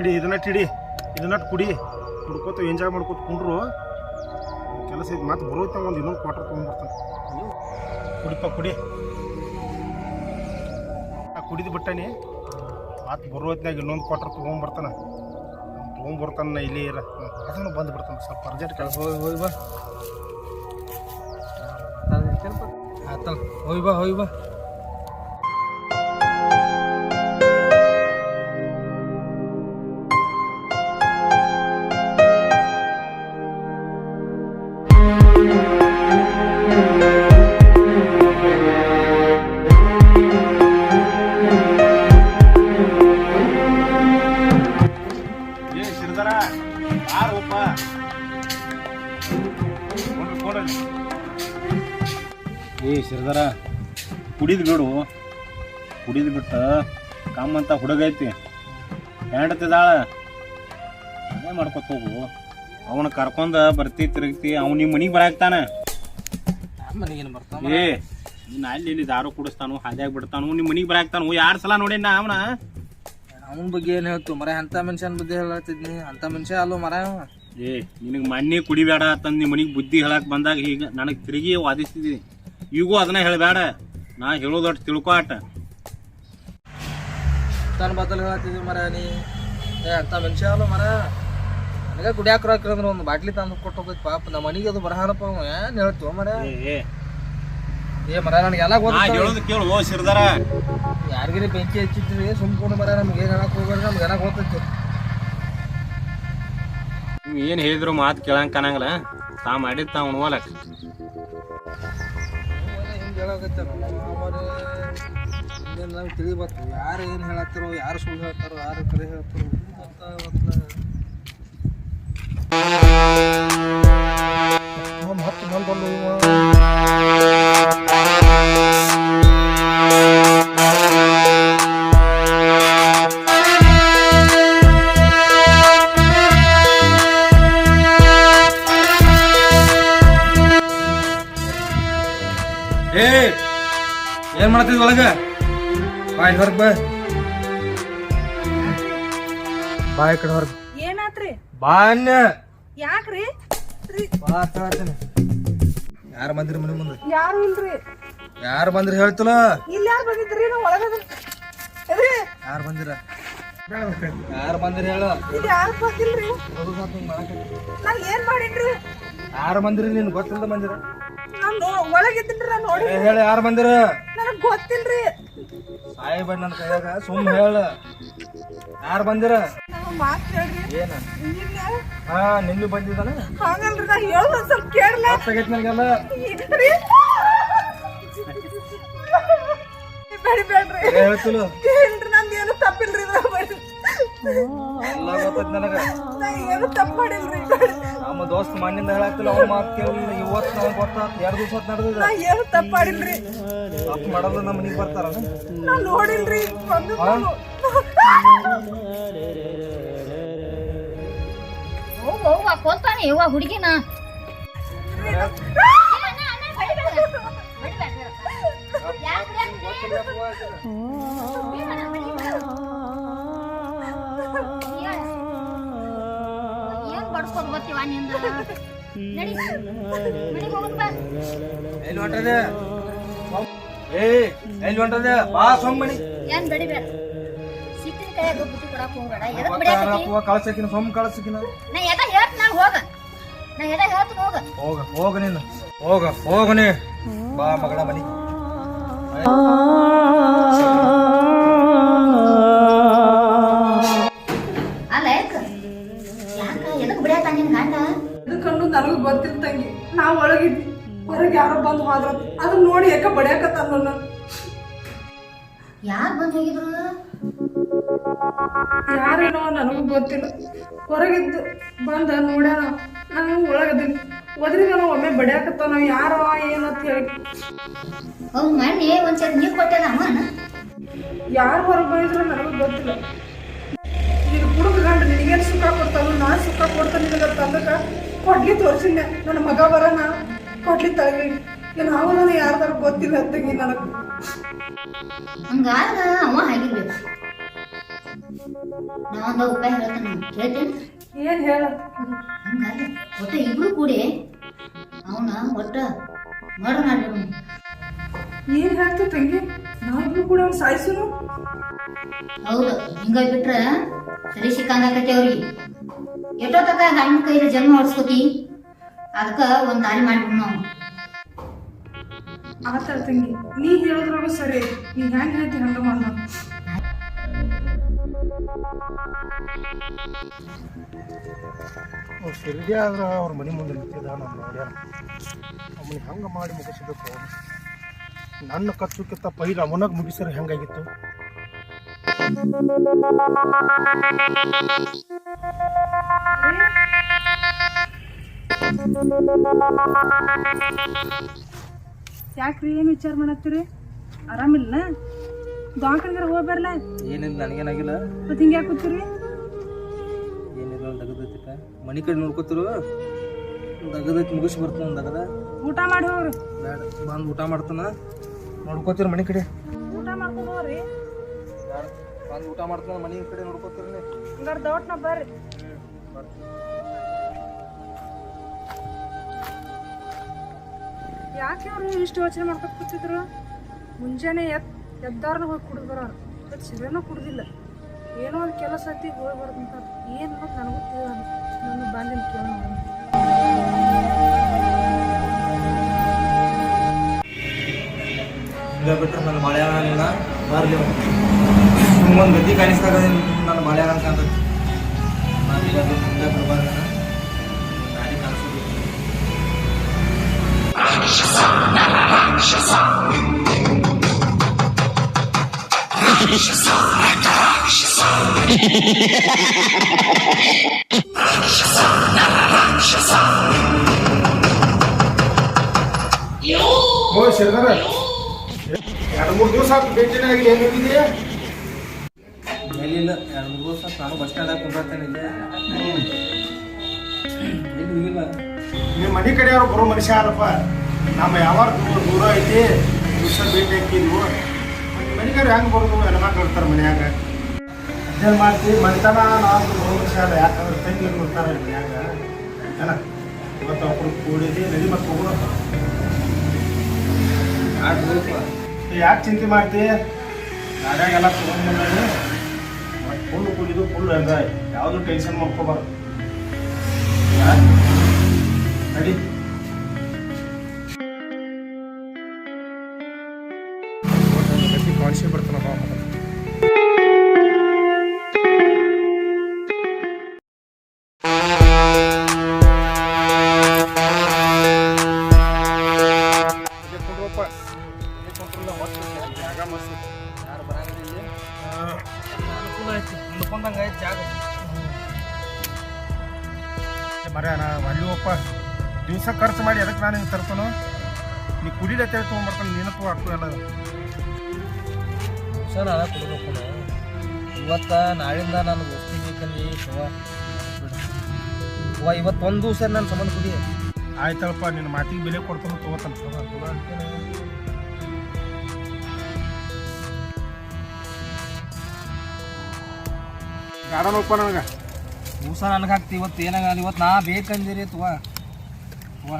ಹಿಡಿ ಇದನ್ನ ಹಿಡಿ ಇದನ್ನ ಕುಡಿ. ಕುಡ್ಕೋತ ಎಂಜಾಯ್ ಮಾಡ್ಕೋತ ಕುಂಡ್ರು. ಕೆಲಸ ಇದು ಮತ್ತೆ ಬರೋಯ್ತ ಒಂದು ಇನ್ನೊಂದು ಕ್ವಾರ್ಟರ್ ತೊಗೊಂಡ್ಬರ್ತಾನೆ. ಕುಡಿಪ ಕುಡಿ. ಆ ಕುಡಿದು ಬಿಟ್ಟಾನಿ. ಮತ್ತೆ ಬರೋತ್ನಾಗ ಇನ್ನೊಂದು ಕ್ವಾರ್ಟರ್ ತೊಗೊಂಡ್ಬರ್ತಾನೆ. ತೊಗೊಂಡ್ಬರ್ತಾನ ಇಲ್ಲಿ ಇರ. ಅದನ್ನು ಬಂದು ಬಿಡ್ತಾನೆ ಸ್ವಲ್ಪ ಅರ್ಜೆಂಟ್ ಕೆಲಸ. ಹೋಗಿ ಹೋಗಿ ಬಾ. ಆತಲ್ಲ ಹೋಗಿ ಬಾ ಹೋಗಿ ಬಾ. ಏ ಶಿರದರ ಕುಡಿದು ಬಿಡು. ಕುಡಿದು ಬಿಟ್ಟು ಕಮ್ಮಂತ ಹುಡುಗ ಐತಿ ಹೆಂಡತಿದಾಳ. ಅದೇ ಮಾಡ್ಕೊತ ಹೋಗು. ಅವನ ಕರ್ಕೊಂಡ ಬರ್ತಿ ತಿರುಗ್ತಿ ಅವ್ನು ನಿಮ್ಮ ಮನಿಗೆ ಬರಾಕ್ತಾನ. ಮನೆಗೇನು ಬರ್ತಾನ ಏ ನೀನ್ ಅಲ್ಲಿ ಇಲ್ಲಿ ದಾರು ಕುಡಿಸ್ತಾನು ಹಾದ್ಯಾಗ ಬಿಡ್ತಾನು ನಿಮ್ಮ ಮನಿಗೆ ಬರಾಕ್ತಾನು. ಯಾರು ಸಲ ನೋಡೇನ ಅವನ? ಅವನ ಬಗ್ಗೆ ಏನು ಹೇಳ್ತು ಮರ ಅಂತ ಮನುಷ್ಯನ ಬುದ್ಧಿ ಹೇಳತ್ತಿದ್ನಿ ಅಂತ ಮನುಷ್ಯ ಅಲ್ಲೋ ಮರ. ಏ ನಿನಗೆ ಮೊನ್ನೆ ಕುಡಿಬೇಡ ಅಂತಂದು ನಿಮ್ಮ ಮನಿಗೆ ಬುದ್ಧಿ ಹೇಳಕ್ ಬಂದಾಗ ಈಗ ನನಗೆ ತಿರುಗಿ ವಾದಿಸ್ತಿದ್ದೀನಿ ಈಗೂ ಅದನ್ನ ಹೇಳಬೇಡ. ನಾ ಹೇಳೋದಷ್ಟು ತಿಳ್ಕೊ ಆಟ. ತನ್ನ ಬದಲು ಹೇಳತ್ತಿದ್ವಿ ಮರ ನೀ. ಏ ಅಂತ ಮನುಷ್ಯ ಅಲ್ಲೋ ಮರ. ನನಗೆ ಕುಡಿಯಾಕ್ರ ರೊಕ್ಕ ಅಂದ್ರೆ ಒಂದು ಬಾಟ್ಲಿ ತಂದು ಕೊಟ್ಟು ಹೋಗೈತಿ ಪಾಪ. ನಮ್ಮ ಮನೆಗೆ ಅದು ಬರಹಾರಪ್ಪ ಏನು ಹೇಳ್ತೀವ ಮರ? ಏ ಏ ಏ ನನಗೆ ಎಲ್ಲ ನಾ ಗೊತ್ತ ಹೇಳೋದು ಕೇಳು ಓ ಸಿರ್ದಾರ ಯಾರಿಗಿರಿ ಬೆಂಕಿ ಹಚ್ಚಿದ್ರಿ ಸುಮ್ಕೊಂಡು ಮರ ನಮ್ಗೆ ಏನು ಹೇಳಕ್ ಹೋಗ್ಬೇಡ್ರಿ ನಮ್ಗೆ ಎಲ್ಲ ಗೊತ್ತೈತಿ. ನೀವು ಏನು ಹೇಳಿದ್ರು ಮಾತು ಕೇಳಂಗ್ ಕಾಣಂಗಿಲ್ಲ. ತಾ ಮಾಡಿದ್ ತಾ ಉಣ್ವಲಕ್ ಹಿಂಗೆ ಹೇಳಕತ್ತಾರ? ನಮ್ಗೆ ತಿಳಿಬತ್ತು ಯಾರು ಏನು ಹೇಳತ್ತಾರೋ ಯಾರು ಸುಳ್ಳು ಹೇಳ್ತಾರೋ ಯಾರು ಕರೆ ಹೇಳ್ತಾರೋ ಹತ್ತು ಬಂದಲ್ಲ ಇವ. ಏನ್ ಮಾಡ್ತಿದ್ ಒಳಗ ಬಾಯ್ ಹೊರಗ್ ಬಾ. ಬಾಯ್ ಕಡೆ ಹೊರಗ್. ಏನಾತ್ರಿ? ಬಾ ಅನ್ಯ ಯಾಕ್ರಿ? ರೀ, ಬಾ ಅಂತ ಹೇಳ್ತೀನಿ. ಯಾರು ಬಂದ್ರಿ ಮನೆ ಮುಂದೆ? ಯಾರು ಇಲ್ರಿ? ಯಾರು ಬಂದ್ರಿ ಹೇಳ್ತಲ್ಲ? ಇಲ್ಲಿ ಯಾರು ಬಂದಿದ್ರಿ? ನಾವು ಒಳಗ ಯಾರು ಬಂದಿರ? ಯಾರು ಬಂದ್ರಿ ಹೇಳು. ಇಲ್ಲಿ ಯಾರು ಬಂದಿಲ್ರಿ ನಾ ಏನ್ ಮಾಡೀನ್ರಿ? ಯಾರು ಬಂದಿರಿ ನಿನ್ ಗೊತ್ತಿಲ್ಲ ಬಂದಿರ? ನಾನು ನೋ ಒಳಗಿದ್ದೀನ್ರಿ ನೋಡಿ ಹೇಳಿ ಯಾರು ಬಂದಿರ? ನನಗ್ ಗೊತ್ತಿಲ್ರಿ? ಸಾಯಿಬೇಡ ನನ್ನ ಕೈಯಾಗ ಸುಮ್ ಹೇಳ. ಯಾರು ಬಂದಿರ? ನಿನ್ನ ಮಾತ್ ಹೇಳ್ರಿ. ಏನ? ಇಲ್ಲ ಹಾ ನಿನ್ನೆ ಬಂದಿದ್ದಾನೆ ಹಾಗಲ್ರಿ ನಾ ಹೇಳೋದ್ ಒಂದ್ ಸ್ವಲ್ಪ ಕೇಳಲ್ಲ ಗೊತ್ತಾಗೈತಿ ನನಗೆಲ್ಲ ಇದ್ರಿ? ಬೇಡಿ ಬೇಡ್ರಿ. ಏ, ಹೇಳ್ತಿಲ್ಲ. ಇಲ್ರಿ ನಂದು ಏನು ತಪ್ಪಿಲ್ರಿ. ಎಲ್ಲ ಗೊತ್ತೈತಿ ನನಗ ಏನು ತಪ್ಪು ಮಾಡಿಲ್ರಿ ನಮ್ಮ ದೋಸ್ತ್ ಮಣ್ಣಿಂದ ಹೇಳತ್ತಿಲ್ಲ ಅವ್ನ ಮಾತು ಕೇಳಿಲ್ಲ ಇವತ್ತು ನನಗೆ ಗೊತ್ತಾತ್ ಎರಡು ದಿವಸ ಹೊತ್ತು ನಡೆದಿದೆ ನಾ ಏನು ತಪ್ಪು ಮಾಡಿಲ್ರಿ ತಪ್ಪು ಮಾಡೋದು ನಮ್ಮ ಮನೆಗೆ ಬರ್ತಾರ ನಾ ನೋಡಿಲ್ರಿ ಬಂದು ಹೋಗ್ ಹೋಗ ಕೊಲ್ತಾನೆ ಇವ ಹುಡುಗಿನ ಗೊತ್ತಿವ ನಿಂದ? ನಡಿ. ಮನೆಗ್ ಹೋಗೋದ್ ಬಾ. ಎಲ್ಲಿ ಹೊಂಟದೆ ಏ ಎಲ್ಲಿ ಹೊಂಟದೆ ಬಾ ಸೊಮ್ಮನಿ ಏನ್ ಬಡಿಬೇಡ. ಸಿಟ್ಟಿನ ಕೈಯಾಗ ಬುದ್ಧಿ ಕೊಡಕ್ ಹೋಗ್ಬೇಡ. ಎದಕ್ ಬಿಡಾಕತ್ತಿ ಕಳ್ಸಕಿನ ಸೊಮ್ಮ ಕಳ್ಸಕಿನ? ನಾ ಎದ ಹೇಳ್ತ ನಾ ಹೋಗ. ನಾ ಎದ ಹೇಳ್ತ ಹೋಗ ಹೋಗ ಹೋಗ ನೀನು. ಹೋಗ ಹೋಗ ನೀ. ಬಾ ಮಗಳ ಮನಿ. ಅಲ್ಲ ಒಳಗಿದ್ವಿ ಹೊರಗೆ ಯಾರೋ ಬಂದು ಹೋದ್ರ. ಅದನ್ನ ನೋಡಿ ಯಾಕ ಬಡಿಯಾಕತ್ತ ನನ್ನ ಯಾರು ಬಂದು ಹೋಗಿದ್ರು? ಯಾರೇನೋ ನನಗೂ ಗೊತ್ತಿಲ್ಲ. ಹೊರಗಿದ್ದು ಬಂದ ನೋಡ್ಯಾನ. ನಾನು ಒಳಗದೀನಿ ಒದ್ರಿಗೆ ನಾವು ಒಮ್ಮೆ ಬಡಿಯಾಕತ್ತ ನಾವು ಯಾರೋ ಏನಂತ ಹೇಳಿ. ಅವ್ನ್ ಮಣ್ಣೆ ಒಂದ್ಸರಿ ನೀರ್ ಕೊಟ್ಟದ ಅಮ್ಮನ? ಯಾರು ಹೊರಗೆ ಬಂದಿದ್ರು ನನಗೂ ಗೊತ್ತಿಲ್ಲ. ನೀನು ಕುಡುಕ ಗಂಡ ನಿನಗೇನು ಸುಖ ರೊಕ್ಕ ಕೊಡ್ತಾನೆ ನಿನಗೆ ತಂದಕ ಕೊಡ್ಲಿ ತೋರಿಸಿದ್ದೆ ನನ್ನ ಮಗ ಬರೋಣ ಕೊಡ್ಲಿ ತಗಿ ಏನು ಅವ ನನಗೆ ಯಾರ್ದಾರು ಗೊತ್ತಿಲ್ಲ ತಂಗಿ ನನಗೆ. ಹಂಗಾಗ ಅವ ಆಗಿರ್ಬೇಕು ನಾವೊಂದು ಉಪಾಯ ಹೇಳ್ತಾನೆ ಕೇಳ್ತೇನೆ. ಏನು ಹೇಳ? ಹಂಗಾಗಿ ಒಟ್ಟ ಇಬ್ರು ಕೂಡಿ ಅವನ ಒಟ್ಟ ಮಾಡ್ಬಿಡು ಏನು ಹೇಳ್ತೀವಿ ತಂಗಿ? ನಾವಿಬ್ರು ಕೂಡ ಅವ್ನು ಸಾಯಿಸುನು? ಹೌದು ಹಿಂಗ ಬಿಟ್ರ ಸರಿ ಸಿಕ್ಕಂಗಾಕತಿ ಅವ್ರಿಗೆ. ಎಷ್ಟೋ ತಕ ಗಂಡ ಕೈಲಿ ಜನ್ಮ ಹೊಡ್ಸ್ಕೊತಿ? ಅದಕ್ಕ ಒಂದ್ ದಾರಿ ಮಾಡ್ಬಿಡ್ ನಾವು. ಆತರ ತಂಗಿ ನೀ ಹೇಳೋದ್ರಾಗ ಸರಿ. ನೀ ಹೆಂಗೆ ಹೇಳ್ತಿ ಹಂಗ ಮಾಡ ಅವ್ರು ಶಿರ್ಡಿ ಆದ್ರೆ ಅವ್ರ ಮನೆ ಮುಂದೆ ನಿಂತಿದ್ದ ನಾನು ನೋಡ್ಯಾರ ಅವನಿಗೆ ಹಂಗೆ ಮಾಡಿ ಮುಗಿಸ್ಬೇಕು ನನ್ನ ಕಚ್ಚುಕ್ಕಿಂತ ಪೈಲ ಅವನಾಗ ಮುಗಿಸಿದ್ರೆ ಹೆಂಗಾಗಿತ್ತು? ಯಾಕ್ರಿ ಏನು ವಿಚಾರ ಮಾಡತ್ತೀರಿ? ಆರಾಮಿಲ್ಲ ದವಾಖಾನ್ಗಾರ ಹೋಗಿ ಬರ್ಲ. ಏನಿಲ್ಲ ನನಗೇನಾಗಿಲ್ಲ. ಮತ್ತೆ ಹಿಂಗೆ ಯಾಕೆ ಕೂತೀರಿ? ಏನಿಲ್ಲ ದಗದೈತಿಪ್ಪ ಮನಿ ಕಡೆ ನೋಡ್ಕೊತಿರು. ದಗದೈತಿ ಮುಗಿಸಿ ಬರ್ತಾನ ಒಂದು ದಗದ. ಊಟ ಮಾಡಿ ಹೋಗ್ರಿ. ಬೇಡ ಬಂದು ಊಟ ಮಾಡ್ತಾನ. ನೋಡ್ಕೋತೀರ ಮನಿ ಕಡೆ. ಬಂದು ಊಟ ಮಾಡ್ತಾನ ಮನಿ ಕಡೆ ನೋಡ್ಕೋತೀರಿ ಹಂಗಾರ ದವಾಟ್ನ ಬರ್ರಿ. ಯಾಕೆ ಅವ್ರು ಇಷ್ಟು ಯೋಚನೆ ಮಾಡ್ಕೊತ ಕೂತಿದ್ರು? ಮುಂಜಾನೆ ಎದ್ ಎದ್ದಾರನ ಹೋಗಿ ಕುಡಿದು ಬರೋರು. ಬಟ್ ಸಿರೇನೂ ಕುಡ್ದಿಲ್ಲ. ಏನೋ ಒಂದು ಕೆಲಸ ಐತಿ ಹೋಗಿ ಬರೋದಂತ ಏನು ಅನ್ನೋದು ನನಗೂ ತಿಳಿದ ನಾನು ಬಾಲ್ಯನ ಕೇಳೋಣ ಬಿಟ್ಟರೆ ನನ್ನ ಬಾಳೆಹಣ್ಣ ಬರ್ಲಿ ಒಂದು ಗತಿ ಕಾಣಿಸ್ದಾಗ ನನ್ನ ಬಾಳೆಹಣ್ಣ ಕಾಣ್ತೈತಿ ನಾನು ಈಗ ಅದು ಹಿಂಗ ಬರ್ಬಾರ್ದ ಗಾಡಿ ಕಾಣಿಸೋದು ಓ ಶಿರ್ದಾರ ಎರಡು ಮೂರು ದಿವಸ ಆತು ಭೇಟಿನೇ ಆಗಿ ಏನು ಹೋಗಿದೆಯಾ ಎಲ್ಲಿಲ್ಲ ಎರಡು ಮೂರು ದಿವಸ ನಾನು ಬಸ್ ಸ್ಟ್ಯಾಂಡಾಗ ಕುಂದಿರ್ತೇನೆ ಇಲ್ಲೇ ಎಲ್ಲಿ ಹೋಗಿಲ್ಲ ನಿಮ್ಮ ಮನೆ ಕಡೆ ಅವ್ರು ಬರೋ ಮನುಷ್ಯ ಅಲ್ಲಪ್ಪ ನಮ್ಮ ಯಾವಾಗ ದೂರ ದೂರ ಐತಿ. ದಿವಸ ಭೇಟಿ ಹಾಕಿದ್ವು ನಿಮ್ಮ ಮನೆ ಕಡೆ ಹೆಂಗೆ ಬರೋದು? ಹೆಣ್ಮಕ್ಳು ಇರ್ತಾರೆ ಮನ್ಯಾಗ. ಅದೇನು ಮಾಡ್ತೀವಿ. ಮನೆತನ ನಾವು ಬರೋ ಮನುಷ್ಯ ಅಲ್ಲ. ಯಾಕಂದ್ರೆ ತಂಗಿ ಬರ್ತಾರೆ ಮನ್ಯಾಗ. ಏನ ಇವತ್ತು ಒಬ್ರು ಕೂಡಿದ್ವಿ ನದಿ ಮತ್ತೆ ಹೋಗೋಣ ಯಾಕೆ ಚಿಂತೆ ಮಾಡ್ತಿ ಗಾಡಿಯಾಗೆಲ್ಲ ತೊಗೊಂಡು ಮತ್ತು ಫುಲ್ ಕುಡಿದು ಫುಲ್ ಎಂಜಾಯ್ ಯಾವುದು ಟೆನ್ಷನ್ ಮಾಡ್ಕೋಬಾರ್ದು? ನಡಿ ಕಾಣಿಸಿ ಬಿಡ್ತಾನಪ್ಪ ಅವ್ನು. ಅನುಕೂಲ ಐತಿ ಮುಂದ್ಕೊಂಡಂಗೆ ಐತಿ ಜಾಗ ಮರ ನಾ ಅಲ್ಲಿವಪ್ಪ. ದಿವಸ ಖರ್ಚು ಮಾಡಿ ಅದಕ್ಕೆ ನಾನು ಹಿಂಗೆ ತರ್ತಾನು? ನೀ ಕುಡಿಲತ್ತೇಳಿ ತೊಗೊಂಬರ್ತಾನೆ ನೀನಕ್ಕೂ ಅಕ್ಕೂ ಎಲ್ಲ ಅದ. ಕುಡಿಬೇಕು ಇವತ್ತ ನಾಳಿಂದ ನಾನು ವಸ್ತಿ ಬೇಕಲ್ಲಿ ಶಿವ ಇವತ್ತು ಒಂದು ದಿವಸ ನನ್ನ ಸಂಬಂಧ ಕುಡಿ. ಆಯ್ತಳಪ್ಪ ನಿನ್ನ ಮಾತಿಗೆ ಬೆಲೆ ಕೊಡ್ತಾನೆ ತೊಗೋತಾನೆ ಚಲೋ ನನಗೆ? ದಿವಸ ನನಗೆ ಹಾಕ್ತಿ ಇವತ್ತು ಏನಾಗಲ್ಲ ಇವತ್ತು ನಾ ಬೇಕಂದಿರಿ ತುವ.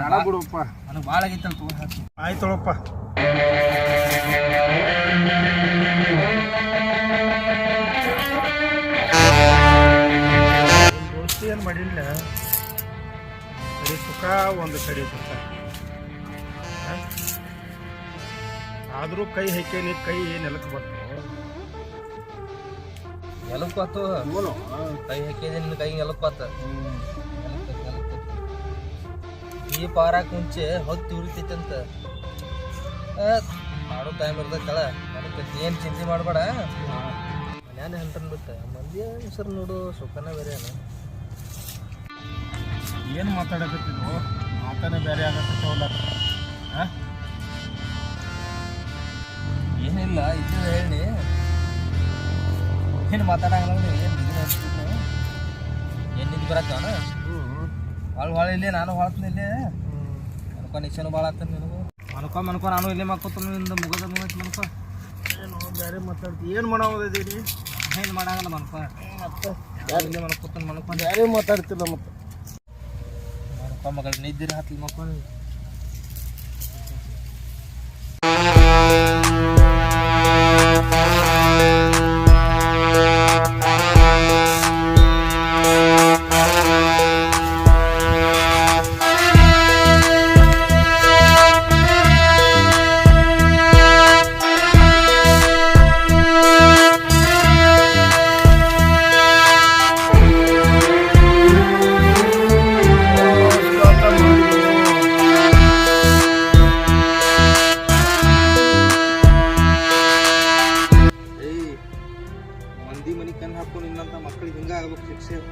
ಗಾಡ ಬಿಡುವಪ್ಪ ನನಗೆ ಭಾಳ ಆಗಿತ್ತಲ್ಲ ತುವ ಹಾಕಿ ಆಯ್ತಳಪ್ಪ ದೋಸ್ತಿ ಏನು ಮಾಡಿಲ್ಲ? ಕಡೆ ಸುಖ ಒಂದು ಕಡೆ ಸುಖ? ಆದ್ರೂ ಕೈ ಹಾಕೇನಿ ಕೈ ನೆಲಕ್ಕೆ ಬರ್ತಾವ ಎಲಕ್ ಆತು ಕೈ ಹಾಕಿದೆ ನಿನ್ನ ಕೈ ಈ ಪಾರಾಕ ಮುಂಚೆ ಹೊತ್ತು ಉರಿತೈತೆ ಅಂತ ಮಾಡೋ ಟೈಮ್ ಇರ್ತೈತಳ ಅದಕ್ಕೆ ಏನು ಚಿಂತೆ ಮಾಡಬೇಡ. ಮನ್ಯಾನ ಹಂತನ್ ಬಿಟ್ಟ ಮಂದಿ ಹೆಸರು ನೋಡು ಸುಖನ ಬೇರೆ ಏನು? ಮಾತಾಡಕತ್ತಿದ್ವು ಮಾತಾನೆ ಬೇರೆ ಆಗತ್ತ ಏನಿಲ್ಲ ಇದು ಹೇಳಿ. ಏನು ಮಾತಾಡಂಗಿಲ್ಲ ಏನು ನಿಂತು ಬರತ್ತವನ ಭಾಳ ಭಾಳ ಇಲ್ಲಿ ನಾನು ಹೊಳ್ತೀನಿ ಇಲ್ಲಿ. ಮನ್ಕೊ ನಿಶಾನು ಭಾಳ ಆಗ್ತದೆ ನಿನಗೂ. ಮನ್ಕೊ ಮನ್ಕೊ ನಾನು ಇಲ್ಲೇ ಮಾಡ್ಕೊತೀನಿ ನಿಂದ ಮುಗಿದ ಮುಗಿತು ಮನ್ಕೊ ಏನು ಬೇರೆ ಮಾತಾಡ್ತಿ. ಏನು ಮಾಡೋದಿದ್ದೀರಿ ಏನು ಮಾಡಂಗಲ್ಲ ಮನ್ಕೊ ಇಲ್ಲೇ ಮನ್ಕೋತಾನ ಮನ್ಕೊಂಡು ಯಾರೇ ಮಾತಾಡ್ತಿಲ್ಲ ಮತ್ತೆ. ಮನ್ಕೊ ಮಗಳ ನಿದ್ದಿರಿ ಹತ್ಲಿ